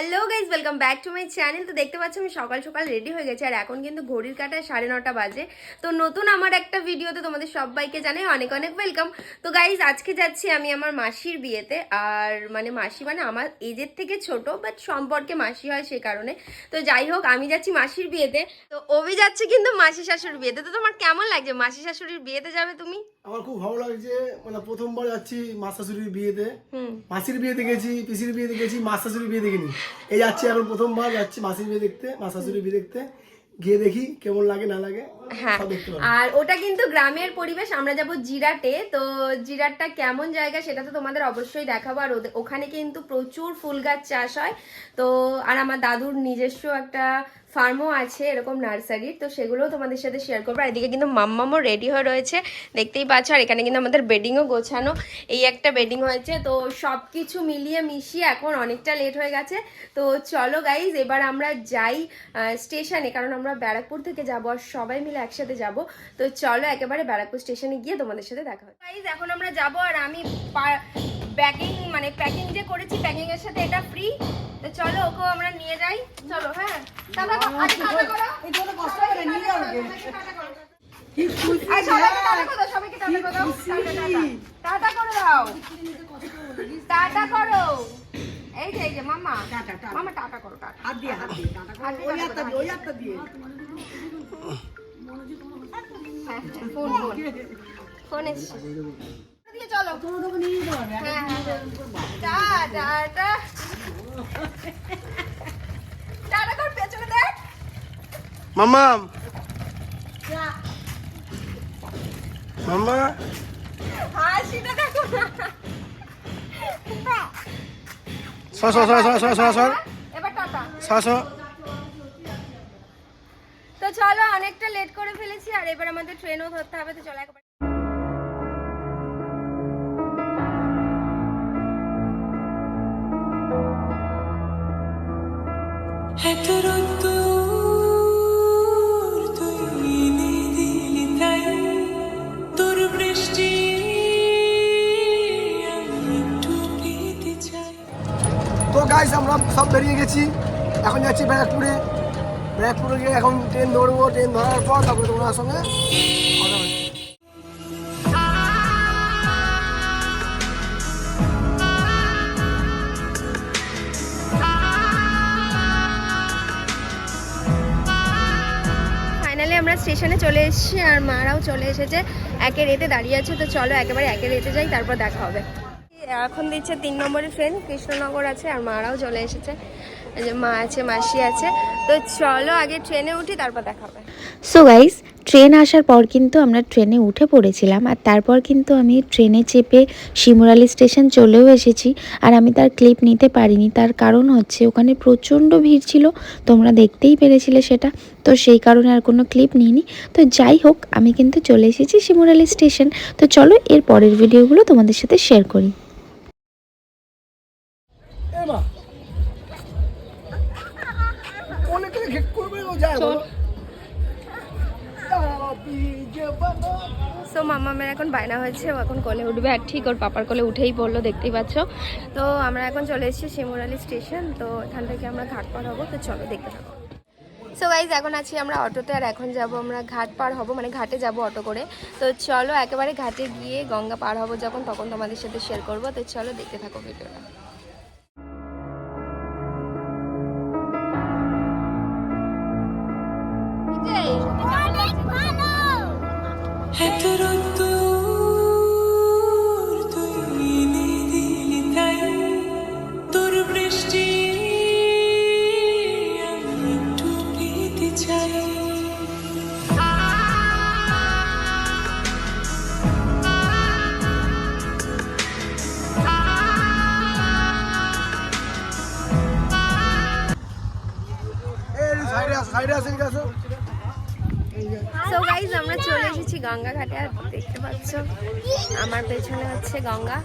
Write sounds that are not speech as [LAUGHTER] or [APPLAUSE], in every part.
Hello guys welcome back to my channel তো দেখতে পাচ্ছ আমি সকাল সকাল রেডি হয়ে গেছি, আর এখন কিন্তু ঘড়ির কাটায় সাড়ে নটা বাজে। তো নতুন আমার একটা ভিডিওতে তোমাদের সবাইকে জানাই অনেক অনেক ওয়েলকাম তো গাইজ আজকে যাচ্ছি আমি আমার মাসির বিয়েতে। আর মানে মাসি মানে আমার এজের থেকে ছোট বাট সম্পর্কে মাসি হয় সে কারণে। তো যাই হোক, আমি যাচ্ছি মাসির বিয়েতে। তো অভি যাচ্ছে কিন্তু মাসি শাশুড়ির বিয়েতে। তো তোমার কেমন লাগছে? মাসি শাশুড়ির বিয়েতে যাবে তুমি? আমার খুব ভালো লাগছে মানে প্রথমবার যাচ্ছি মা শাশুড়ির বিয়েতে। হুম। মাসির বিয়েতে গেছি পিসির বিয়েতে গেছি মা শাশুড়ির বিয়ে দেখিনি। এই যাচ্ছি এখন প্রথমবার যাচ্ছি মাসির বিয়ে দেখতে মা শাশুড়ির বিয়ে দেখতে। গিয়ে দেখি কেমন লাগে না লাগে হ্যাঁ। আর ওটা কিন্তু গ্রামের পরিবেশ আমরা যাব জিরাটে। তো জিরাটটা কেমন জায়গা সেটা তো তোমাদের অবশ্যই দেখাবো। আর ওখানে কিন্তু প্রচুর ফুল গাছ চাষ হয়। তো আর আমার দাদুর নিজস্ব একটা ফার্মও আছে এরকম নার্সারির, তো সেগুলোও তোমাদের সাথে শেয়ার করব। আর এদিকে কিন্তু মাম্মামও রেডি হয়ে রয়েছে, দেখতেই পাচ্ছ। আর এখানে কিন্তু আমাদের বেডিংও গোছানো। এই একটা বেডিং হয়েছে, তো সব কিছু মিলিয়ে মিশিয়ে এখন অনেকটা লেট হয়ে গেছে। তো চলো গাইজ এবার আমরা যাই স্টেশনে কারণ আমরা ব্যারাকপুর থেকে যাব আর সবাই মিলে একসাথে যাব। তো চলো একেবারে ব্যারাকপুর স্টেশনে গিয়ে তোমাদের সাথে দেখা হবে গাইজ এখন আমরা যাব আর আমি প্যাকিং মানে প্যাকিং যে করেছি প্যাকিং এর সাথে এটা ফ্রি তো চলো ওকেও আমরা নিয়ে যাই। চলো হ্যাঁ। টাটা করো, করো। করে। দাও, টাটা করে করে করো। এই যে এই যে মামা মামা টাটা। করো টাটা। হাত দিয়ে হাত দিয়ে টাটা দিয়ে ওই হাতটা দিয়ে ওই হাতটা দিয়ে। Phone phone. [LAUGHS] ফোন এসছে। চলো তোকে নিয়ে যেতে পারবে হ্যাঁ হ্যাঁ। টাটা টাটা টাটা কর পেছনে দেখ। মাম্মা। মাম্মা। হাসিটা দেখো না। সর সর সর সর সর সর সর এবার টাটা। সর সর তো চলো অনেকটা লেট করে ফেলেছি আর এবার আমাদের ট্রেনও ধরতে হবে তো চলো একবার তোর বৃষ্টি তো গাইস আমরা সব বেরিয়ে গেছি। এখন যাচ্ছি ব্যারাকপুরে। ব্যারাকপুরে গিয়ে এখন ট্রেন ধরবো ট্রেন ধরার পর তারপরে তোমার সঙ্গে কথা স্টেশনে চলে এসেছি আর মারাও চলে এসেছে। একে রেতে দাঁড়িয়ে আছে, তো চলো একেবারে একে রেতে যাই, তারপর দেখা হবে। এখন দিচ্ছে তিন নম্বরের ট্রেন কৃষ্ণনগর আছে আর মারাও চলে এসেছে। যে মা আছে, মাসি আছে। তো চলো আগে ট্রেনে উঠি, তারপর দেখা হবে। সো গাইস ট্রেন আসার পর কিন্তু আমরা ট্রেনে উঠে পড়েছিলাম আর তারপর কিন্তু আমি ট্রেনে চেপে শিমুরালি স্টেশন চলেও এসেছি আর আমি তার ক্লিপ নিতে পারিনি। তার কারণ হচ্ছে ওখানে প্রচণ্ড ভিড় ছিল তোমরা দেখতেই পেরেছিলে সেটা। তো সেই কারণে আর কোনো ক্লিপ নিইনি। তো যাই হোক আমি কিন্তু চলে এসেছি শিমুরালি স্টেশন। তো চলো এর পরের ভিডিওগুলো তোমাদের সাথে শেয়ার করি। করবে ও যায় বলো মামা সো মামামের এখন বায়না হয়েছে, ও এখন কোলে উঠবে। আর ঠিক ওর পাপার কোলে উঠেই পড়ল, দেখতেই পাচ্ছ। তো, আমরা এখন চলে এসেছি শিমুরালি স্টেশন। তো, এখান থেকে আমরা ঘাট পার হব। তো, চলো, দেখতে থাকো। সো গাইজ এখন আছি আমরা অটোতে, আর এখন যাব আমরা ঘাট পার হব মানে ঘাটে যাব অটো করে। তো, চলো, একেবারে ঘাটে গিয়ে গঙ্গা পার হব যখন, তখন তোমাদের সাথে শেয়ার করব। তো, চলো, দেখতে থাকো ভিডিওটা আসো। সো গাইজ আমরা চলে এসেছি গঙ্গা ঘাটে আর দেখতে পাচ্ছ, আমার পেছনে হচ্ছে গঙ্গা।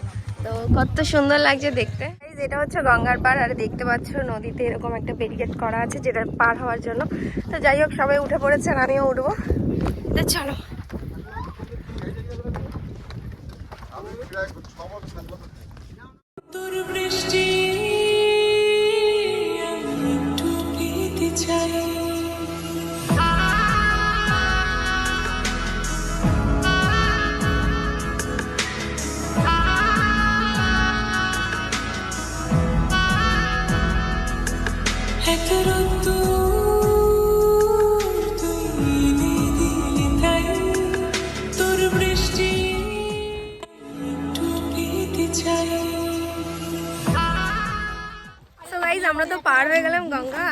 তো কত সুন্দর লাগছে দেখতে। এটা হচ্ছে গঙ্গার পার আর দেখতে পাচ্ছ নদীতে এরকম একটা ব্যারিকেড করা আছে যেটা পার হওয়ার জন্য। তো যাই হোক, সবাই উঠে পড়েছে, আর আমিও উঠবো। তো চলো।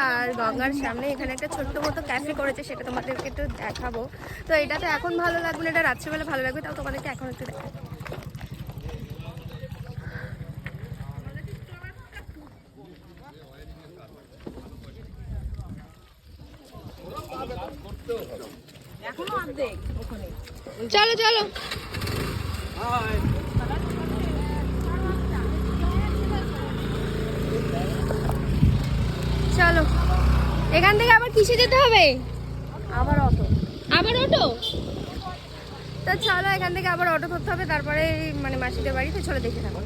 আর গঙ্গার সামনে এখানে একটা ছোট্ট মতো ক্যাফে করেছে সেটা তোমাদেরকে একটু দেখাবো। তো এটা তো এখন ভালো লাগবে না এটা রাত্রেবেলা ভালো লাগবে তাও তোমাদেরকে এখন একটু দেখাবো। চলো চলো। এখান থেকে আবার কিসে যেতে হবে? আবার অটো। আবার অটো? তা চলো এখান থেকে আবার অটো ধরতে হবে তারপরে মানে মাসিদের বাড়িতে চলে দেখে থাকো।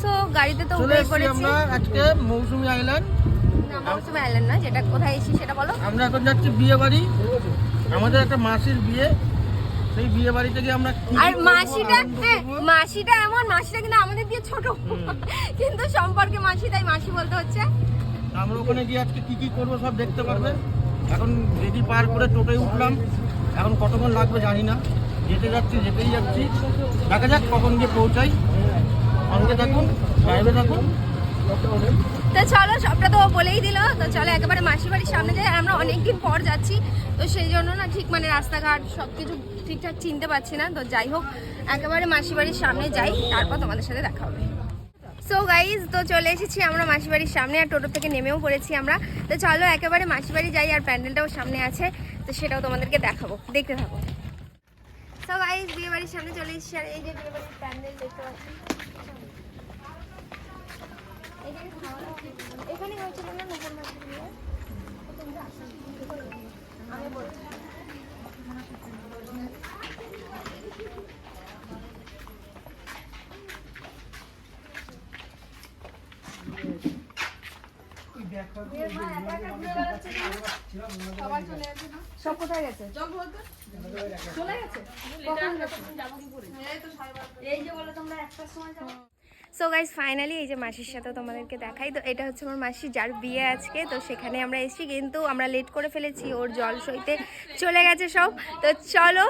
সো গাড়িতে তো উঠে পড়েছি। আমরা আজকে মৌসুমী আইল্যান্ড না মৌসুমী আইল্যান্ড না যেটা কোথায় এসেছি সেটা বলো। আমরা এখন যাচ্ছি বিয়ে বাড়ি। আমাদের একটা মাসির বিয়ে। সেই বিয়ে বাড়ি থেকে আমরা আর মাসিটা হ্যাঁ। মাসিটা এমন মাসিটা কিন্তু আমাদের দিয়ে ছোট। কিন্তু সম্পর্কে মাসি তাই মাসি বলতে হচ্ছে। আমরা ওখানে গিয়ে আজকে কি কি করব সব দেখতে পারবে। এখন রেডি পার করে টোটোয় উঠলাম, এখন কতক্ষণ লাগবে জানি না। যেতে যাচ্ছি, যেতেই যাচ্ছি। দেখা যাক কখন গিয়ে পৌঁছাই। সঙ্গে থাকুন ড্রাইভে থাকুন। তো চলো সবটা তো বলেই দিল, তো চলো একেবারে মাসির বাড়ির সামনে যাই আর আমরা অনেকদিন পর যাচ্ছি, তো সেই জন্য না ঠিক মানে রাস্তাঘাট সব কিছু ঠিকঠাক চিনতে পারছি না। তো যাই হোক, একেবারে মাসির বাড়ির সামনে যাই, তারপর তোমাদের সাথে দেখা হবে। সো গাইজ তো চলে এসেছি আমরা মাসির বাড়ির সামনে আর টোটো থেকে নেমেও পড়েছি আমরা। তো চলো একেবারে মাসির বাড়ি যাই আর প্যান্ডেলটাও সামনে আছে। তো সেটাও তোমাদেরকে দেখাবো। দেখতে থাকো। সো গাইজ বিয়ে বাড়ির সামনে চলে এসেছি আর এই যে বিয়ে প্যান্ডেল দেখতে পাচ্ছি। এখানে হয়েছিল না নতুন। আমি বলছি। সব কোথায় গেছে? চলে গেছে? এই যে বলে তোমরা একটার সময় যাব। সো গাইজ ফাইনালি এই যে মাসির সাথে তোমাদেরকে দেখাই তো এটা হচ্ছে আমার মাসি যার বিয়ে আজকে তো সেখানে আমরা এসেছি কিন্তু আমরা লেট করে ফেলেছি ওর জল সইতে চলে গেছে সব। তো চলো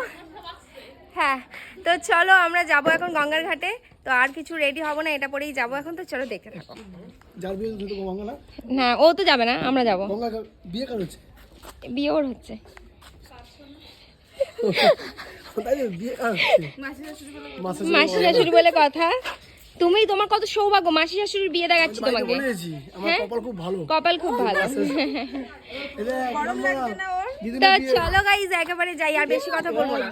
হ্যাঁ তো চলো আমরা যাব এখন গঙ্গার ঘাটে। তো আর কিছু রেডি হব না এটা পরেই যাব এখন তো চলো দেখতে থাকো না? না ও তো যাবে না আমরা যাব। বিয়ে কার হচ্ছে? বিয়ে ওর হচ্ছে। মাসি শাশুড়ি বলে কথা। তুমি তোমার কত সৌভাগ্য মাসি শাশুড়ির বিয়ে দেখাচ্ছি তোমাকে। হ্যাঁ? কপাল খুব ভালো। কপাল খুব ভালো। তো চলো গাইজ একেবারে যাই আর বেশি কথা বলব না।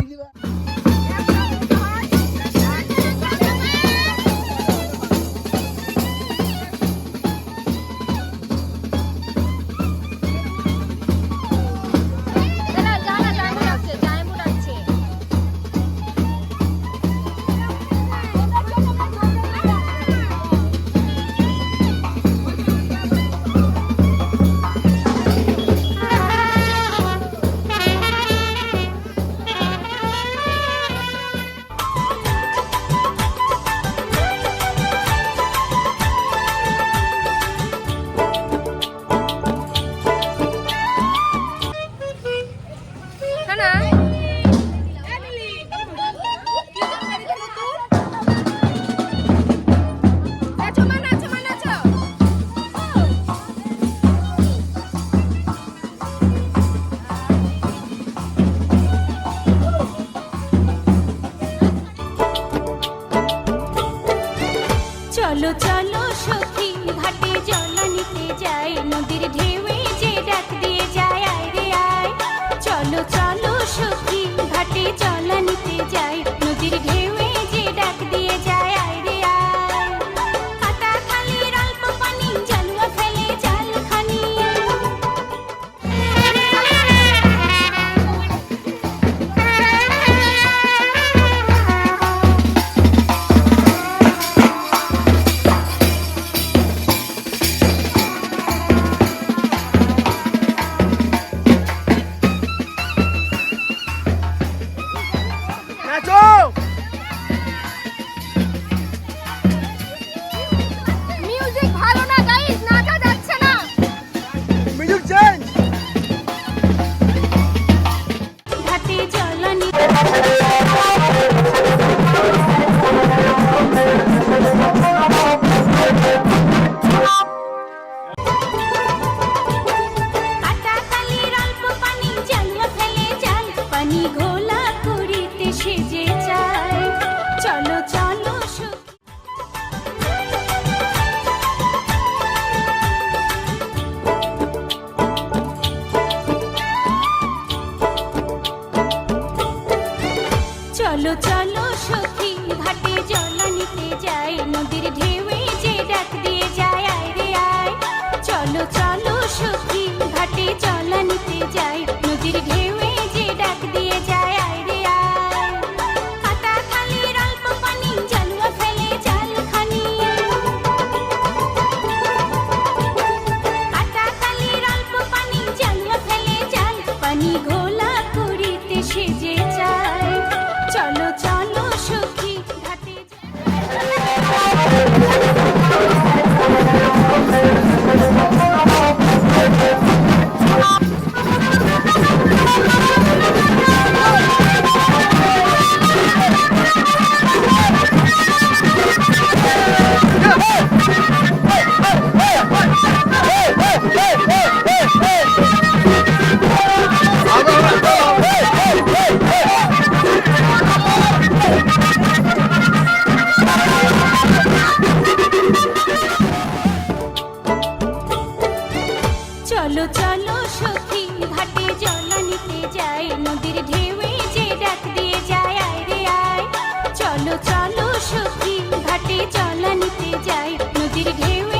চলো চলো সখী ঘাটে চলানিতে চলো চলো সখী। চলো চলো সখী, ঘাটে জল নিতে যায় নদীর ঢেউয়ে যে ডাক দিয়ে যায়, আয় রে আয়। চলো চলো সখী, ঘাটে জল নিতে যায় নদীর ঢেউ